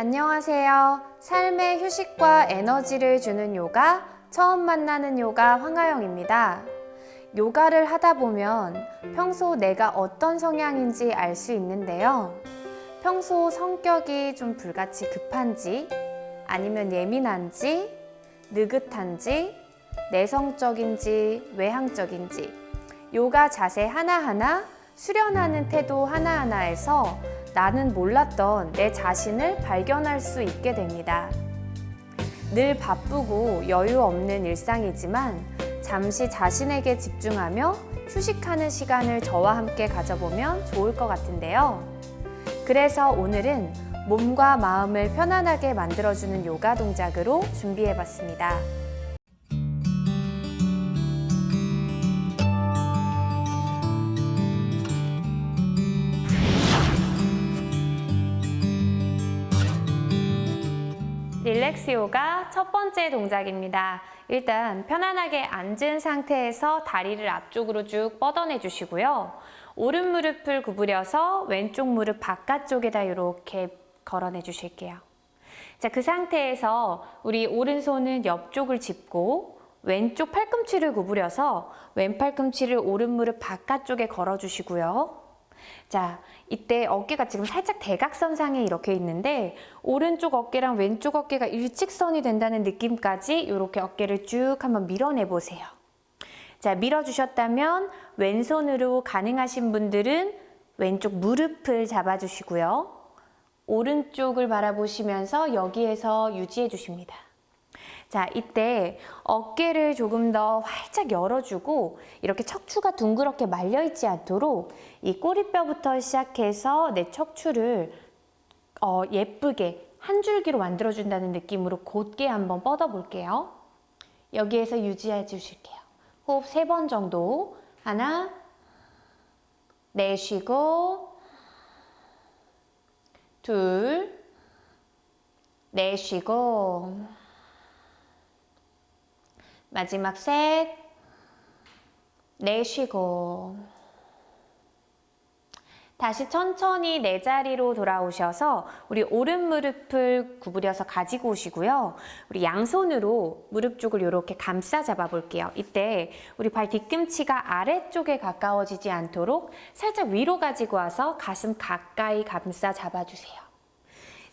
안녕하세요. 삶의 휴식과 에너지를 주는 요가, 처음 만나는 요가 황하영입니다. 요가를 하다 보면 평소 내가 어떤 성향인지 알 수 있는데요. 평소 성격이 좀 불같이 급한지, 아니면 예민한지, 느긋한지, 내성적인지, 외향적인지, 요가 자세 하나하나, 수련하는 태도 하나하나에서 나는 몰랐던 내 자신을 발견할 수 있게 됩니다. 늘 바쁘고 여유 없는 일상이지만 잠시 자신에게 집중하며 휴식하는 시간을 저와 함께 가져보면 좋을 것 같은데요. 그래서 오늘은 몸과 마음을 편안하게 만들어주는 요가 동작으로 준비해 봤습니다. 릴렉스 요가 첫 번째 동작입니다. 일단 편안하게 앉은 상태에서 다리를 앞쪽으로 쭉 뻗어내 주시고요. 오른 무릎을 구부려서 왼쪽 무릎 바깥쪽에다 이렇게 걸어내 주실게요. 자, 그 상태에서 우리 오른손은 옆쪽을 짚고 왼쪽 팔꿈치를 구부려서 왼 팔꿈치를 오른 무릎 바깥쪽에 걸어 주시고요. 자, 이때 어깨가 지금 살짝 대각선상에 이렇게 있는데 오른쪽 어깨랑 왼쪽 어깨가 일직선이 된다는 느낌까지 이렇게 어깨를 쭉 한번 밀어내 보세요. 자, 밀어주셨다면 왼손으로 가능하신 분들은 왼쪽 무릎을 잡아주시고요. 오른쪽을 바라보시면서 여기에서 유지해 주십니다. 자, 이때 어깨를 조금 더 활짝 열어주고 이렇게 척추가 둥그렇게 말려있지 않도록 이 꼬리뼈부터 시작해서 내 척추를 어, 예쁘게 한 줄기로 만들어준다는 느낌으로 곧게 한번 뻗어볼게요. 여기에서 유지해 주실게요. 호흡 세 번 정도. 하나, 내쉬고, 둘, 내쉬고, 마지막 셋, 내쉬고. 다시 천천히 내 자리로 돌아오셔서 우리 오른 무릎을 구부려서 가지고 오시고요. 우리 양손으로 무릎 쪽을 이렇게 감싸 잡아 볼게요. 이때 우리 발 뒤꿈치가 아래쪽에 가까워지지 않도록 살짝 위로 가지고 와서 가슴 가까이 감싸 잡아 주세요.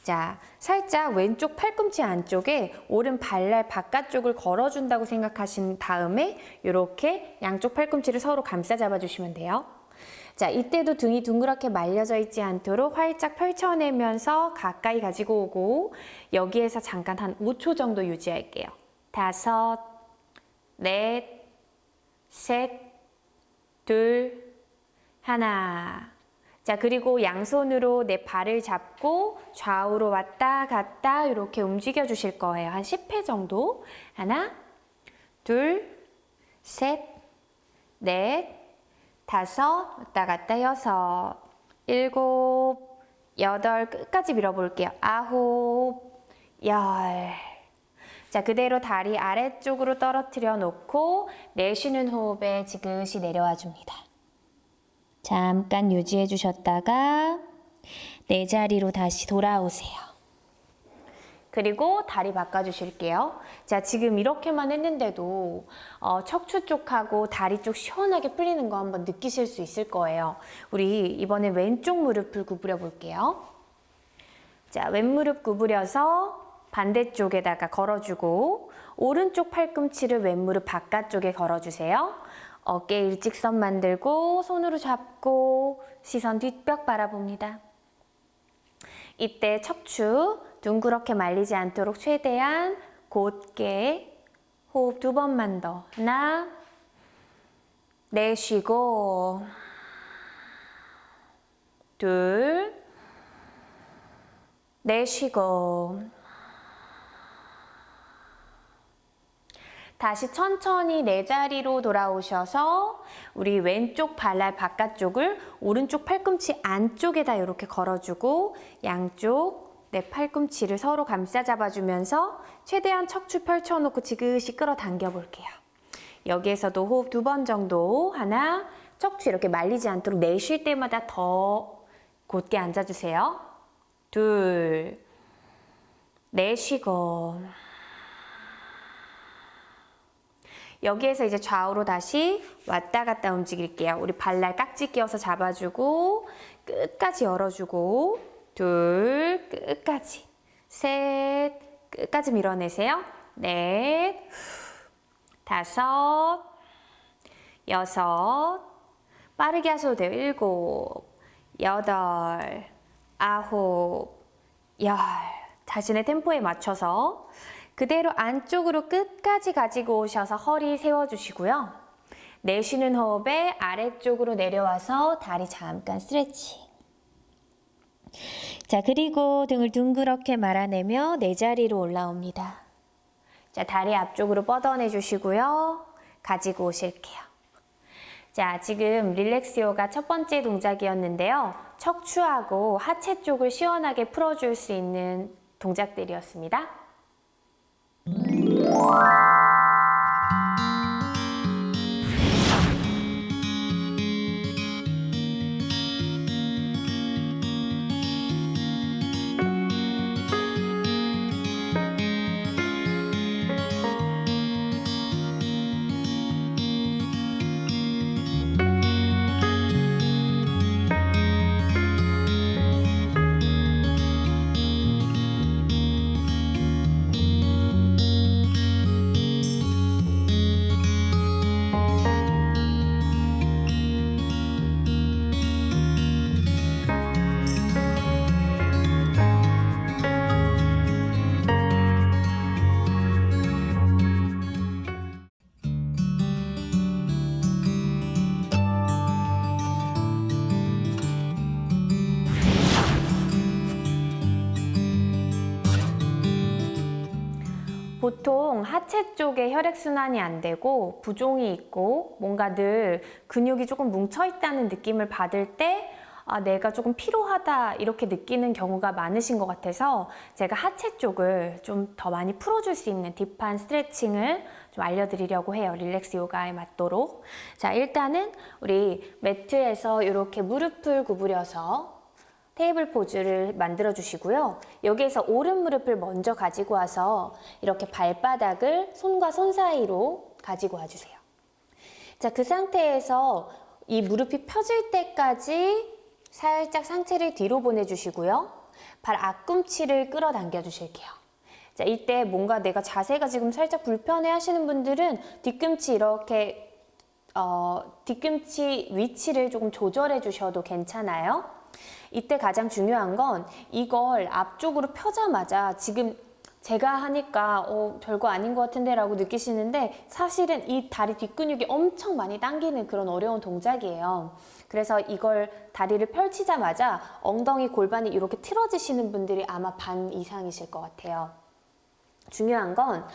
자, 살짝 왼쪽 팔꿈치 안쪽에 오른 발날 바깥쪽을 걸어준다고 생각하신 다음에 이렇게 양쪽 팔꿈치를 서로 감싸 잡아주시면 돼요. 자, 이때도 등이 둥그렇게 말려져 있지 않도록 활짝 펼쳐내면서 가까이 가지고 오고 여기에서 잠깐 한 5초 정도 유지할게요. 다섯, 넷, 셋, 둘, 하나. 자, 그리고 양손으로 내 발을 잡고 좌우로 왔다 갔다 이렇게 움직여 주실 거예요. 한 10회 정도. 하나, 둘, 셋, 넷, 다섯, 왔다 갔다 여섯, 일곱, 여덟, 끝까지 밀어볼게요. 아홉, 열. 자, 그대로 다리 아래쪽으로 떨어뜨려 놓고 내쉬는 호흡에 지그시 내려와 줍니다. 잠깐 유지해 주셨다가 내 자리로 다시 돌아오세요. 그리고 다리 바꿔주실게요. 자, 지금 이렇게만 했는데도 어, 척추 쪽하고 다리 쪽 시원하게 풀리는 거 한번 느끼실 수 있을 거예요. 우리 이번에 왼쪽 무릎을 구부려 볼게요. 자, 왼무릎 구부려서 반대쪽에다가 걸어주고 오른쪽 팔꿈치를 왼무릎 바깥쪽에 걸어주세요. 어깨 일직선 만들고 손으로 잡고 시선 뒷벽 바라봅니다. 이때 척추 둥그렇게 말리지 않도록 최대한 곧게 호흡 두 번만 더. 하나, 내쉬고, 둘, 내쉬고, 다시 천천히 내 자리로 돌아오셔서 우리 왼쪽 발날 바깥쪽을 오른쪽 팔꿈치 안쪽에다 이렇게 걸어주고 양쪽 내 팔꿈치를 서로 감싸 잡아주면서 최대한 척추 펼쳐놓고 지그시 끌어당겨 볼게요. 여기에서도 호흡 두 번 정도 하나 척추 이렇게 말리지 않도록 내쉴 때마다 더 곧게 앉아주세요. 둘, 내쉬고 여기에서 이제 좌우로 다시 왔다 갔다 움직일게요. 우리 발날 깍지 끼워서 잡아주고 끝까지 열어주고 둘 끝까지 셋 끝까지 밀어내세요. 넷 다섯 여섯 빠르게 하셔도 돼요. 일곱 여덟 아홉 열 자신의 템포에 맞춰서 그대로 안쪽으로 끝까지 가지고 오셔서 허리 세워주시고요. 내쉬는 호흡에 아래쪽으로 내려와서 다리 잠깐 스트레칭. 자, 그리고 등을 둥그렇게 말아내며 내 자리로 올라옵니다. 자, 다리 앞쪽으로 뻗어내 주시고요. 가지고 오실게요. 자, 지금 릴렉스 요가 첫 번째 동작이었는데요. 척추하고 하체 쪽을 시원하게 풀어줄 수 있는 동작들이었습니다. Música 보통 하체 쪽에 혈액순환이 안 되고 부종이 있고 뭔가 늘 근육이 조금 뭉쳐 있다는 느낌을 받을 때 아, 내가 조금 피로하다 이렇게 느끼는 경우가 많으신 것 같아서 제가 하체 쪽을 좀 더 많이 풀어줄 수 있는 딥한 스트레칭을 좀 알려드리려고 해요. 릴렉스 요가에 맞도록. 자, 일단은 우리 매트에서 이렇게 무릎을 구부려서 테이블 포즈를 만들어 주시고요. 여기에서 오른 무릎을 먼저 가지고 와서 이렇게 발바닥을 손과 손 사이로 가지고 와 주세요. 자, 그 상태에서 이 무릎이 펴질 때까지 살짝 상체를 뒤로 보내주시고요. 발 앞꿈치를 끌어당겨 주실게요. 자, 이때 뭔가 내가 자세가 지금 살짝 불편해 하시는 분들은 뒤꿈치 이렇게, 어, 뒤꿈치 위치를 조금 조절해 주셔도 괜찮아요. 이때 가장 중요한 건 이걸 앞쪽으로 펴자마자 지금 제가 하니까 어, 별거 아닌 것 같은데 라고 느끼시는데 사실은 이 다리 뒷근육이 엄청 많이 당기는 그런 어려운 동작이에요. 그래서 이걸 다리를 펼치자마자 엉덩이 골반이 이렇게 틀어지시는 분들이 아마 반 이상이실 것 같아요. 중요한 건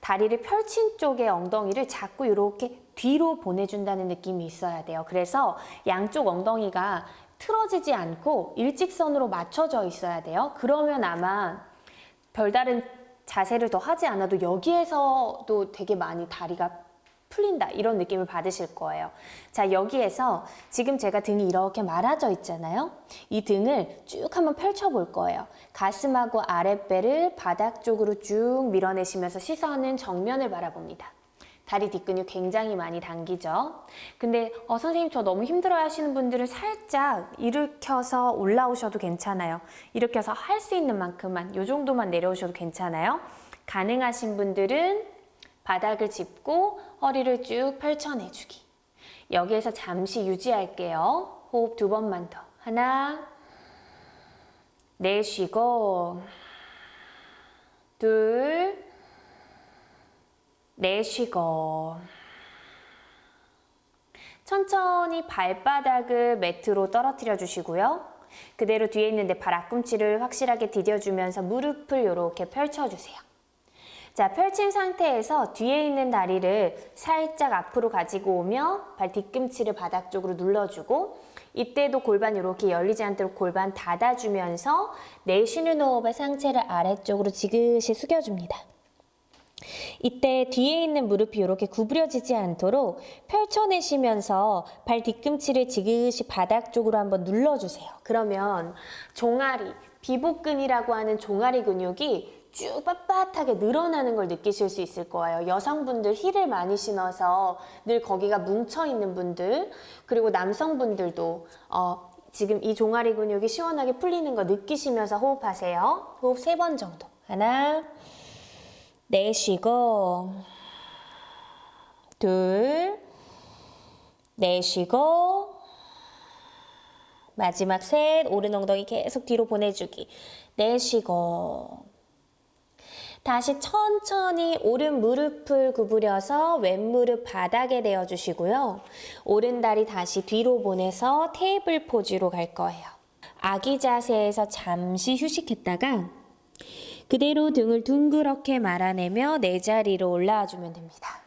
다리를 펼친 쪽의 엉덩이를 자꾸 이렇게 뒤로 보내준다는 느낌이 있어야 돼요. 그래서 양쪽 엉덩이가 틀어지지 않고 일직선으로 맞춰져 있어야 돼요. 그러면 아마 별다른 자세를 더 하지 않아도 여기에서도 되게 많이 다리가 풀린다 이런 느낌을 받으실 거예요. 자 여기에서 지금 제가 등이 이렇게 말아져 있잖아요. 이 등을 쭉 한번 펼쳐 볼 거예요. 가슴하고 아랫배를 바닥 쪽으로 쭉 밀어내시면서 시선은 정면을 바라봅니다. 다리 뒷근육 굉장히 많이 당기죠. 근데 어, 선생님 저 너무 힘들어 하시는 분들은 살짝 일으켜서 올라오셔도 괜찮아요. 일으켜서 할 수 있는 만큼만 요 정도만 내려오셔도 괜찮아요. 가능하신 분들은 바닥을 짚고 허리를 쭉 펼쳐내주기. 여기에서 잠시 유지할게요. 호흡 두 번만 더. 하나, 내쉬고, 둘, 내쉬고 천천히 발바닥을 매트로 떨어뜨려 주시고요. 그대로 뒤에 있는데 발 앞꿈치를 확실하게 디뎌주면서 무릎을 이렇게 펼쳐주세요. 자, 펼친 상태에서 뒤에 있는 다리를 살짝 앞으로 가지고 오며 발 뒤꿈치를 바닥 쪽으로 눌러주고 이때도 골반 이렇게 열리지 않도록 골반 닫아주면서 내쉬는 호흡에 상체를 아래쪽으로 지그시 숙여줍니다. 이때 뒤에 있는 무릎이 이렇게 구부려지지 않도록 펼쳐내시면서 발 뒤꿈치를 지그시 바닥 쪽으로 한번 눌러주세요. 그러면 종아리, 비복근이라고 하는 종아리 근육이 쭉 빳빳하게 늘어나는 걸 느끼실 수 있을 거예요. 여성분들 힐을 많이 신어서 늘 거기가 뭉쳐 있는 분들, 그리고 남성분들도 어, 지금 이 종아리 근육이 시원하게 풀리는 거 느끼시면서 호흡하세요. 호흡 세 번 정도. 하나, 내쉬고, 둘, 내쉬고, 마지막 셋, 오른 엉덩이 계속 뒤로 보내주기. 내쉬고. 다시 천천히 오른 무릎을 구부려서 왼 무릎 바닥에 대어주시고요. 오른 다리 다시 뒤로 보내서 테이블 포즈로 갈 거예요. 아기 자세에서 잠시 휴식했다가 그대로 등을 둥그렇게 말아내며 내 자리로 올라와 주면 됩니다.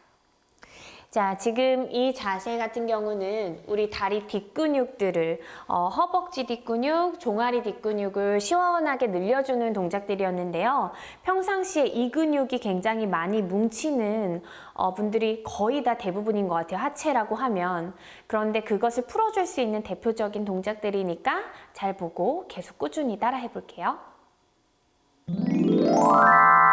자, 지금 이 자세 같은 경우는 우리 다리 뒷근육들을 어, 허벅지 뒷근육, 종아리 뒷근육을 시원하게 늘려주는 동작들이었는데요. 평상시에 이 근육이 굉장히 많이 뭉치는 어, 분들이 거의 다 대부분인 것 같아요. 하체라고 하면. 그런데 그것을 풀어줄 수 있는 대표적인 동작들이니까 잘 보고 계속 꾸준히 따라 해 볼게요. Música